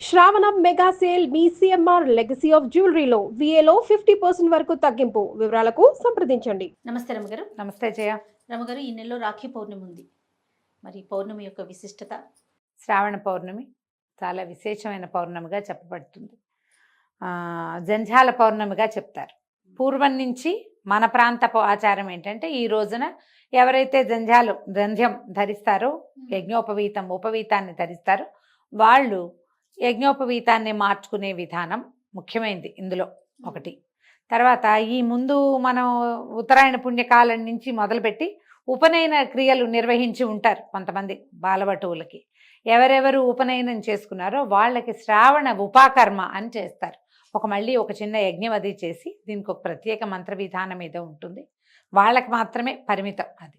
శ్రావణ mega sale మీ CMR legacy of జ్యువెలరీలో విఏలో ఫిఫ్టీ పర్సెంట్ వరకు తగ్గింపు వివరాలకు సంప్రదించండి. నమస్తే రమగారు. నమస్తే జయ. రమగారు ఈ నెలలో రాఖీ పౌర్ణమి ఉంది. మరి పౌర్ణమి యొక్క విశిష్టత? శ్రావణ పౌర్ణమి చాలా విశేషమైన పౌర్ణమిగా చెప్పబడుతుంది. ఆ, జంఝాల పౌర్ణమిగా చెప్తారు. పూర్వం నుంచి మన ప్రాంతపు ఆచారం ఏంటంటే ఈ రోజున ఎవరైతే జంఝాలు జంధ్యం ధరిస్తారో యజ్ఞోపవీతం ఉపవీతాన్ని ధరిస్తారో వాళ్ళు యజ్ఞోపవీతాన్ని మార్చుకునే విధానం ముఖ్యమైనది ఇందులో ఒకటి. తర్వాత ఈ ముందు మనం ఉత్తరాయణ పుణ్యకాలం నుంచి మొదలుపెట్టి ఉపనయన క్రియలు నిర్వహించి ఉంటారు కొంతమంది బాలవటువులకి ఎవరెవరు ఉపనయనం చేసుకున్నారో వాళ్ళకి శ్రావణ ఉపాకర్మ అని చేస్తారు. ఒక మళ్ళీ ఒక చిన్న యజ్ఞం అది చేసి దీనికి ఒక ప్రత్యేక మంత్ర విధానం ఏదో ఉంటుంది. వాళ్ళకి మాత్రమే పరిమితం అది.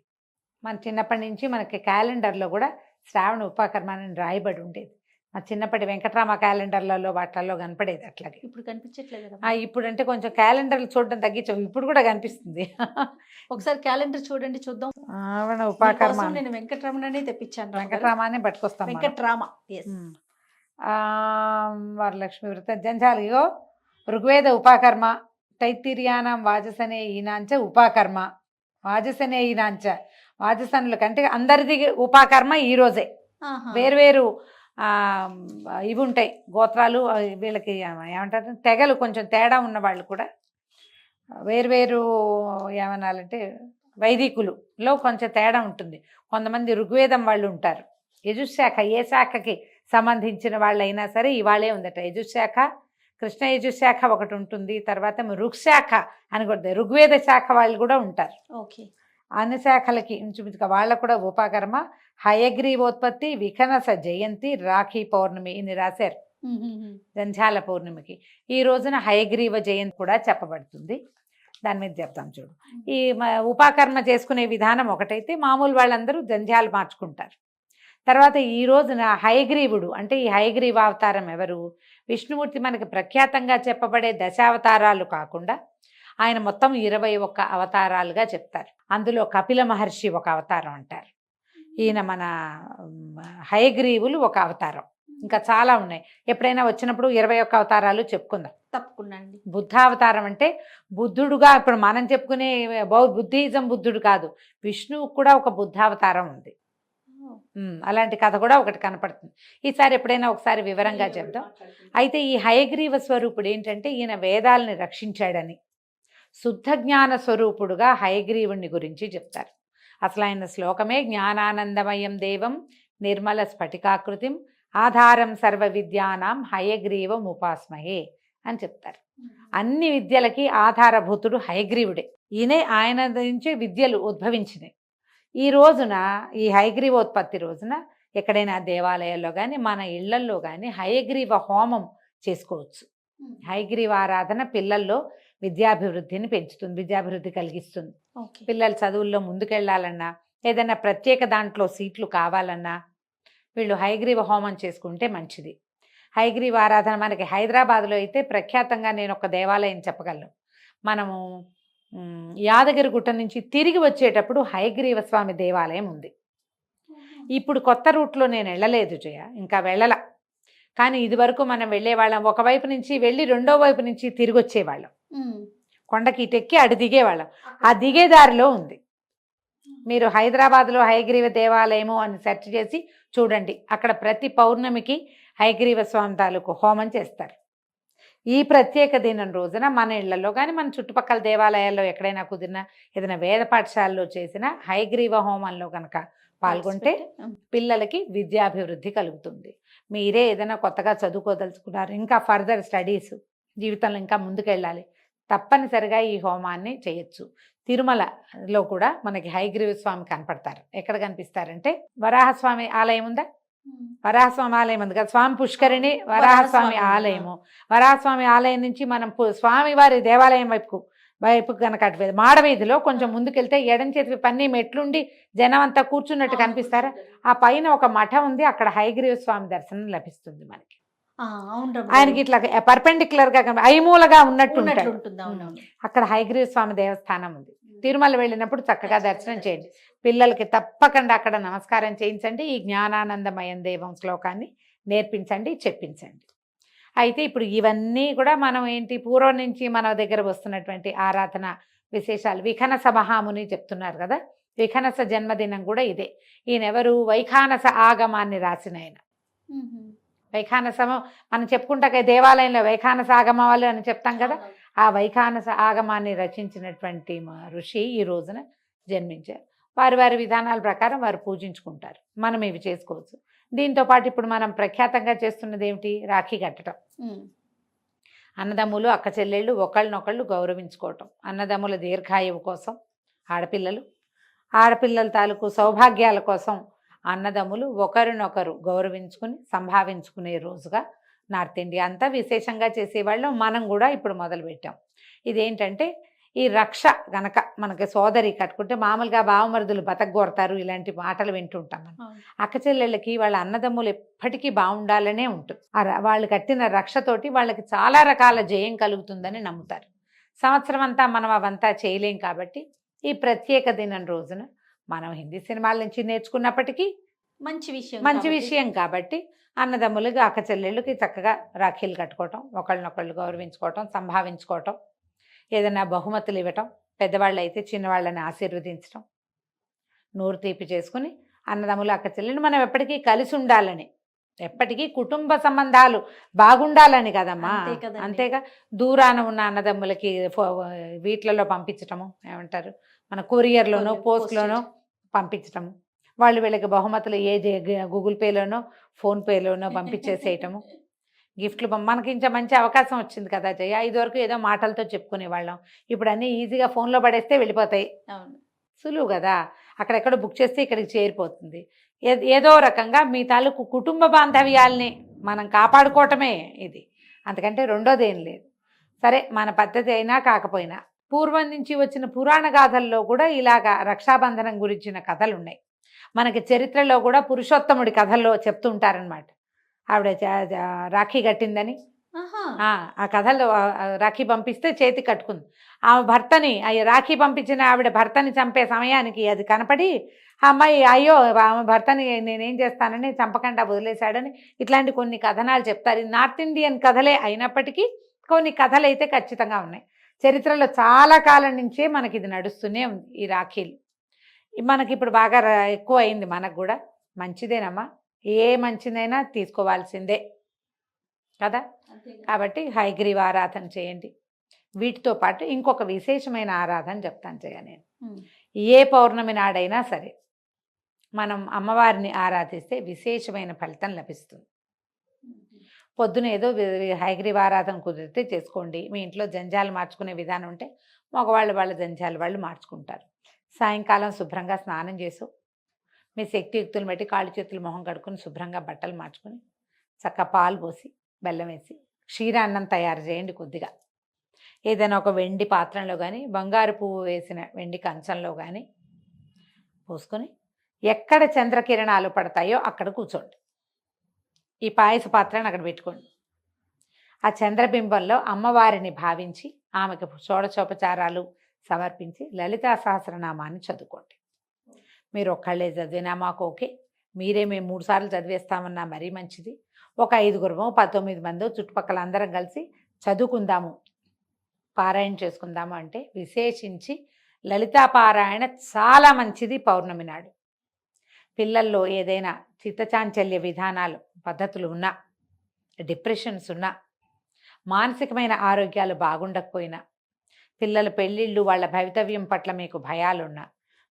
మన చిన్నప్పటి నుంచి మనకి క్యాలెండర్లో కూడా శ్రావణ ఉపాకర్మ అని రాయబడి ఉండేది. మా చిన్నప్పటి వెంకటరామ క్యాలెండర్లలో వాటిల్లో కనపడేది అట్లాగే. ఇప్పుడు కనిపించట్లేదు కదా ఆ, ఇప్పుడంటే కొంచెం క్యాలెండర్లు చూడడం తగ్గించాం. ఇప్పుడు కూడా కనిపిస్తుంది. ఒకసారి క్యాలెండర్ చూడండి చూద్దాం. శ్రావణ ఉపాకర్మ. నేను వెంకటరమణనే తెప్పించాను. వెంకటరామానే పట్టుకొస్తాం మనం. వెంకట్రామ. ఆ, వరలక్ష్మి వ్రత జంజాలియో ఋగ్వేద ఉపాకర్మ తైత్తిర్యానం వాజసనే ఈనాంచ ఉపాకర్మ. వాజసనే ఈనాంచ వాజసనుల కంటే అందరిది ఉపాకర్మ ఈ రోజే. వేరువేరు ఆ, ఇవి ఉంటాయి. గోత్రాలు వీళ్ళకి ఏమంటారు? తెగలు కొంచెం తేడా ఉన్న వాళ్ళు కూడా వేరువేరు ఏమనాలంటే వైదికులులో కొంచెం తేడా ఉంటుంది. కొంతమంది ఋగ్వేదం వాళ్ళు ఉంటారు. యజుశాఖ ఏ శాఖకి సంబంధించిన వాళ్ళైనా సరే ఇవాళే ఉందట. యజుశాఖ కృష్ణ యజుశాఖ ఒకటి ఉంటుంది. తర్వాత ఋగ్శాఖ అని కూడా ఋగ్వేద శాఖ వాళ్ళు కూడా ఉంటారు. ఓకే. అన్ని శాఖలకి ఇంచుమించుగా వాళ్ళకు కూడా ఉపాకర్మ హయగ్రీవోత్పత్తి వికనస జయంతి రాఖీ పౌర్ణమి ఇన్ని రాశారు. జంఝాల పౌర్ణమికి. ఈ రోజున హయగ్రీవ జయంతి కూడా చెప్పబడుతుంది. దాని మీద చెప్తాం చూడు. ఈ ఉపాకర్మ చేసుకునే విధానం ఒకటైతే మామూలు వాళ్ళందరూ జంధ్యాలు మార్చుకుంటారు. తర్వాత ఈ రోజున హయగ్రీవుడు అంటే ఈ హయగ్రీవ అవతారం ఎవరు? విష్ణుమూర్తి మనకి ప్రఖ్యాతంగా చెప్పబడే దశావతారాలు కాకుండా ఆయన మొత్తం ఇరవై ఒక్క అవతారాలుగా చెప్తారు. అందులో కపిల మహర్షి ఒక అవతారం అంటారు. ఈయన మన హయగ్రీవులు ఒక అవతారం. ఇంకా చాలా ఉన్నాయి. ఎప్పుడైనా వచ్చినప్పుడు ఇరవై ఒక్క అవతారాలు చెప్పుకుందాం. తప్పకుండా అండి. బుద్ధావతారం అంటే బుద్ధుడుగా ఇప్పుడు మనం చెప్పుకునే బౌ బుద్ధిజం బుద్ధుడు కాదు. విష్ణువు కూడా ఒక బుద్ధావతారం ఉంది. అలాంటి కథ కూడా ఒకటి కనపడుతుంది. ఈసారి ఎప్పుడైనా ఒకసారి వివరంగా చెప్దాం. అయితే ఈ హయగ్రీవ స్వరూపుడు ఏంటంటే ఈయన వేదాలని రక్షించాడని. శుద్ధ జ్ఞాన స్వరూపుడుగా హయగ్రీవుణ్ణి గురించి చెప్తారు. అసలు ఆయన శ్లోకమే జ్ఞానానందమయం దేవం నిర్మల స్ఫటికాకృతిం ఆధారం సర్వ విద్యానాం హయగ్రీవం ఉపాస్మహే అని చెప్తారు. అన్ని విద్యలకి ఆధారభూతుడు హయగ్రీవుడే. ఈయనే ఆయన నుంచి విద్యలు ఉద్భవించినాయి. ఈ రోజున ఈ హయగ్రీవోత్పత్తి రోజున ఎక్కడైనా దేవాలయాల్లో కానీ మన ఇళ్ళల్లో కానీ హయగ్రీవ హోమం చేసుకోవచ్చు. హయగ్రీవ ఆరాధన పిల్లల్లో విద్యాభివృద్ధిని పెంచుతుంది విద్యాభివృద్ధి కలిగిస్తుంది. పిల్లలు చదువుల్లో ముందుకెళ్ళాలన్నా ఏదైనా ప్రత్యేక దాంట్లో సీట్లు కావాలన్నా వీళ్ళు హైగ్రీవ హోమం చేసుకుంటే మంచిది. హైగ్రీవ ఆరాధన మనకి హైదరాబాద్లో అయితే ప్రఖ్యాతంగా నేను ఒక దేవాలయం చెప్పగలను. మనము మ్, యాదగిరి గుట్ట నుంచి తిరిగి వచ్చేటప్పుడు హైగ్రీవ స్వామి దేవాలయం ఉంది. ఇప్పుడు కొత్త రూట్లో నేను వెళ్ళలేదు జయ ఇంకా వెళ్ళల. కానీ ఇదివరకు మనం వెళ్ళేవాళ్ళం ఒకవైపు నుంచి వెళ్ళి రెండో వైపు నుంచి తిరిగి వచ్చేవాళ్ళం కొండకి ఇటెక్కి అటు దిగేవాళ్ళం ఆ దిగే దారిలో ఉంది. మీరు హైదరాబాద్లో హయగ్రీవ దేవాలయము అని సెర్చ్ చేసి చూడండి. అక్కడ ప్రతి పౌర్ణమికి హయగ్రీవ స్వామి తాలూకు హోమం చేస్తారు. ఈ ప్రత్యేక దినం రోజున మన ఇళ్ళలో కానీ మన చుట్టుపక్కల దేవాలయాల్లో ఎక్కడైనా కుదిరినా ఏదైనా వేద పాఠశాలలో చేసిన హయగ్రీవ హోమంలో కనుక పాల్గొంటే పిల్లలకి విద్యాభివృద్ధి కలుగుతుంది. మీరే ఏదైనా కొత్తగా చదువుకోదలుచుకున్నారు ఇంకా ఫర్దర్ స్టడీస్ జీవితంలో ఇంకా ముందుకెళ్ళాలి తప్పనిసరిగా ఈ హోమాన్ని చేయొచ్చు. తిరుమలలో కూడా మనకి హైగ్రీవ స్వామి కనపడతారు. ఎక్కడ కనిపిస్తారంటే వరాహస్వామి ఆలయం ఉందా? వరాహస్వామి ఆలయం ఉంది కదా స్వామి పుష్కరిణి వరాహస్వామి ఆలయము. వరాహస్వామి ఆలయం నుంచి మనం స్వామివారి దేవాలయం వైపుకు వైపు కనుక అటు వెళ్తే మాడవీధిలో కొంచెం ముందుకెళ్తే ఎడం చేతి పన్ని మెట్లుండి జనం అంతా కూర్చున్నట్టు కనిపిస్తారా? ఆ పైన ఒక మఠం ఉంది అక్కడ హైగ్రీవ స్వామి దర్శనం లభిస్తుంది మనకి. ఆయనకి ఇట్లా పర్పెండిక్యులర్గా ఐమూలగా ఉన్నట్టు అక్కడ హైగ్రీవ స్వామి దేవస్థానం ఉంది. తిరుమల వెళ్ళినప్పుడు చక్కగా దర్శనం చేయండి. పిల్లలకి తప్పకుండా అక్కడ నమస్కారం చేయించండి ఈ జ్ఞానానందమయం దేవం శ్లోకాన్ని నేర్పించండి చెప్పించండి. అయితే ఇప్పుడు ఇవన్నీ కూడా మనం ఏంటి పూర్వం నుంచి మన దగ్గర వస్తున్నటువంటి ఆరాధన విశేషాలు. విఖనస మహాముని చెప్తున్నారు కదా? విఖనస జన్మదినం కూడా ఇదే. ఈయన ఎవరు వైఖానస ఆగమాన్ని రాసిన ఆయన. వైఖానసము మనం చెప్పుకుంటాక దేవాలయంలో వైఖానస ఆగమాలు అని చెప్తాం కదా? ఆ వైఖానస ఆగమాన్ని రచించినటువంటి మా ఋషి ఈ రోజున జన్మించారు. వారి వారి విధానాల ప్రకారం వారు పూజించుకుంటారు. మనం ఇవి చేసుకోవచ్చు. దీంతో పాటు ఇప్పుడు మనం ప్రఖ్యాతంగా చేస్తున్నది ఏమిటి? రాఖీ కట్టడం. మ్మ్. అన్నదమ్ములు అక్క చెల్లెళ్ళు ఒకళ్ళనొకళ్ళు గౌరవించుకోవటం. అన్నదమ్ముల దీర్ఘాయువు కోసం ఆడపిల్లలు ఆడపిల్లల తాలూకు సౌభాగ్యాల కోసం అన్నదమ్ములు ఒకరినొకరు గౌరవించుకుని సంభావించుకునే రోజుగా నార్త్ ఇండియా అంతా విశేషంగా చేసేవాళ్ళం. మనం కూడా ఇప్పుడు మొదలుపెట్టాం. ఇదేంటంటే ఈ రక్ష గనక మనకి సోదరి కట్టుకుంటే మామూలుగా బావమరుదులు బతకగొడతారు ఇలాంటి మాటలు వింటుంటాం మనం. అక్క చెల్లెళ్ళకి వాళ్ళ అన్నదమ్ములు ఎప్పటికీ బాగుండాలనే ఉంటుంది వాళ్ళు కట్టిన రక్షతోటి వాళ్ళకి చాలా రకాల జయం కలుగుతుందని నమ్ముతారు సంవత్సరం అంతా మనం అవంతా చేయలేం కాబట్టి ఈ ప్రత్యేక దినం రోజున మనం హిందీ సినిమాల నుంచి నేర్చుకున్నప్పటికీ మంచి విషయం మంచి. విషయం కాబట్టి అన్నదమ్ములుగా అక్క చెల్లెళ్ళకి చక్కగా రాఖీలు కట్టుకోవటం ఒకళ్ళనొకళ్ళు గౌరవించుకోవటం సంభావించుకోవటం ఏదైనా బహుమతులు ఇవ్వటం పెద్దవాళ్ళు అయితే చిన్నవాళ్ళని ఆశీర్వదించటం నోరు తీపి చేసుకుని అన్నదమ్ములు అక్క చెల్లెలు మనం ఎప్పటికీ కలిసి ఉండాలని ఎప్పటికీ కుటుంబ సంబంధాలు బాగుండాలని కదమ్మా. అంతేగా దూరాన ఉన్న అన్నదమ్ములకి ఫో- వీటిలలో పంపించటము ఏమంటారు మన కొరియర్లోనో పోస్ట్లోనో పంపించటము. వాళ్ళు వీళ్ళకి బహుమతులు ఏ గూగుల్ పేలోనో ఫోన్ పేలోనో పంపించేసేయటము. గిఫ్ట్లు మనకి ఇంకా మంచి అవకాశం వచ్చింది కదా జయ. ఇదివరకు ఏదో మాటలతో చెప్పుకునేవాళ్ళం. ఇప్పుడు అన్నీ ఈజీగా ఫోన్లో పడేస్తే వెళ్ళిపోతాయి. సులువు కదా. అక్కడెక్కడ బుక్ చేస్తే ఇక్కడికి చేరిపోతుంది. ఏదో రకంగా మీ తాలూకు కుటుంబ బాంధవ్యాల్ని మనం కాపాడుకోవటమే ఇది. అంతకంటే రెండోది ఏం లేదు. సరే మన పద్ధతి అయినా కాకపోయినా పూర్వం నుంచి వచ్చిన పురాణ గాథల్లో కూడా ఇలాగా రక్షాబంధనం గురించిన కథలు ఉన్నాయి మనకి చరిత్రలో కూడా పురుషోత్తముడి కథల్లో చెప్తుంటారనమాట ఆవిడ రాఖీ కట్టిందని. ఆ కథలో రాఖీ పంపిస్తే చేతి కట్టుకుంది. ఆమె భర్తని రాఖీ పంపించిన ఆవిడ భర్తని చంపే సమయానికి అది కనపడి ఆ అమ్మాయి అయ్యో ఆమె భర్తని నేనేం చేస్తానని చంపకుండా వదిలేశాడని ఇట్లాంటి కొన్ని కథనాలు చెప్తారు. నార్త్ ఇండియన్ కథలే అయినప్పటికీ కొన్ని కథలు అయితే ఖచ్చితంగా ఉన్నాయి. చరిత్రలో చాలా కాలం నుంచే మనకి ఇది నడుస్తూనే ఉంది ఈ రాఖీలు. మనకి ఇప్పుడు బాగా ఎక్కువ అయింది మనకు కూడా. మంచిదేనమ్మా. ఏ మంచిదైనా తీసుకోవాల్సిందే. కదా? కాబట్టి హైగ్రీవ ఆరాధన చేయండి. వీటితో పాటు ఇంకొక విశేషమైన ఆరాధన చెప్తాను చేయ నేను. ఏ పౌర్ణమి నాడైనా సరే మనం అమ్మవారిని ఆరాధిస్తే విశేషమైన ఫలితం లభిస్తుంది. పొద్దున ఏదో హైగ్రీవ ఆరాధన కుదిరితే చేసుకోండి. మీ ఇంట్లో జంజాలు మార్చుకునే విధానం ఉంటే మగవాళ్ళు వాళ్ళ జంజాలు వాళ్ళు మార్చుకుంటారు. సాయంకాలం శుభ్రంగా స్నానం చేసు మీ శక్తియుక్తులు బట్టి కాళ్ళు చేతులు మొహం కడుక్కొని శుభ్రంగా బట్టలు మార్చుకొని చక్క పాలు పోసి బెల్లం వేసి క్షీరాన్నం తయారు చేయండి కొద్దిగా. ఏదైనా ఒక వెండి పాత్రలో కానీ బంగారు పువ్వు వేసిన వెండి కంచంలో కానీ పోసుకొని ఎక్కడ చంద్రకిరణాలు పడతాయో అక్కడ కూర్చోండి. ఈ పాయస పాత్రను అక్కడ పెట్టుకోండి. ఆ చంద్రబింబంలో అమ్మవారిని భావించి ఆమెకు షోడచోపచారాలు సమర్పించి లలితా సహస్రనామాన్ని చదువుకోండి. మీరు ఒక్కళ్ళే చదివినా మాకు ఓకే. మీరే మేము మూడు సార్లు చదివేస్తామన్నా మరీ మంచిది. ఒక ఐదుగురమో పంతొమ్మిది మందో చుట్టుపక్కల అందరం కలిసి చదువుకుందాము. పారాయణ చేసుకుందాము అంటే విశేషించి లలితా పారాయణ చాలా మంచిది పౌర్ణమి నాడు. పిల్లల్లో ఏదైనా చిత్తచాంచల్య విధానాలు పద్ధతులు ఉన్నా డిప్రెషన్స్ ఉన్నా మానసికమైన ఆరోగ్యాలు బాగుండకపోయినా పిల్లల పెళ్ళిళ్ళు వాళ్ళ భవితవ్యం పట్ల మీకు భయాలున్నా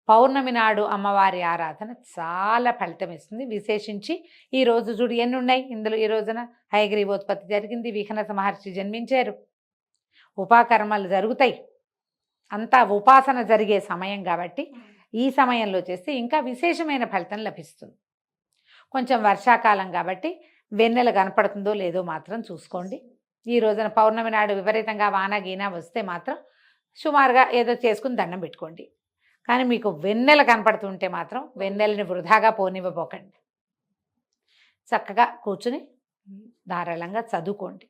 పౌర్ణమి నాడు అమ్మవారి ఆరాధన చాలా ఫలితం ఇస్తుంది విశేషించి ఈ రోజు చూడు ఎన్ని ఉన్నాయి ఇందులో ఈ రోజున హయగ్రీవోత్పత్తి జరిగింది. విఘనస మహర్షి జన్మించారు. ఉపాకర్మలు జరుగుతాయి. అంతా ఉపాసన జరిగే సమయం కాబట్టి ఈ సమయంలో చేస్తే ఇంకా విశేషమైన ఫలితం లభిస్తుంది. కొంచెం వర్షాకాలం కాబట్టి వెన్నెల కనపడుతుందో లేదో మాత్రం చూసుకోండి. ఈ రోజున పౌర్ణమి నాడు విపరీతంగా వాన గీన వస్తే మాత్రం సుమారుగా ఏదో చేసుకుని దండం పెట్టుకోండి. కానీ మీకు వెన్నెల కనపడుతుంటే మాత్రం వెన్నెలని వృధాగా పోనివ్వబోకండి. చక్కగా కూర్చుని ధారాళంగా చదువుకోండి.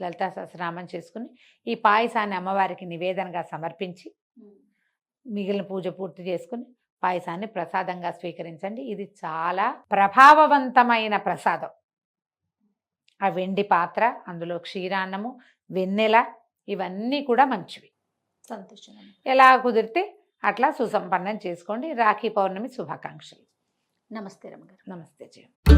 లలితా సహస్రనామం చేసుకుని ఈ పాయసాన్ని అమ్మవారికి నివేదనగా సమర్పించి మిగిలిన పూజ పూర్తి చేసుకుని పాయసాన్ని ప్రసాదంగా స్వీకరించండి. ఇది చాలా ప్రభావవంతమైన ప్రసాదం. ఆ వెండి పాత్ర అందులో క్షీరాన్నము వెన్నెల ఇవన్నీ కూడా మంచివి. సంతోషం. ఎలా కుదిరితే అట్లా సుసంపన్నం చేసుకోండి. రాఖీ పౌర్ణమి శుభాకాంక్షలు. నమస్తే రమ్మగారు నమస్తే జయ.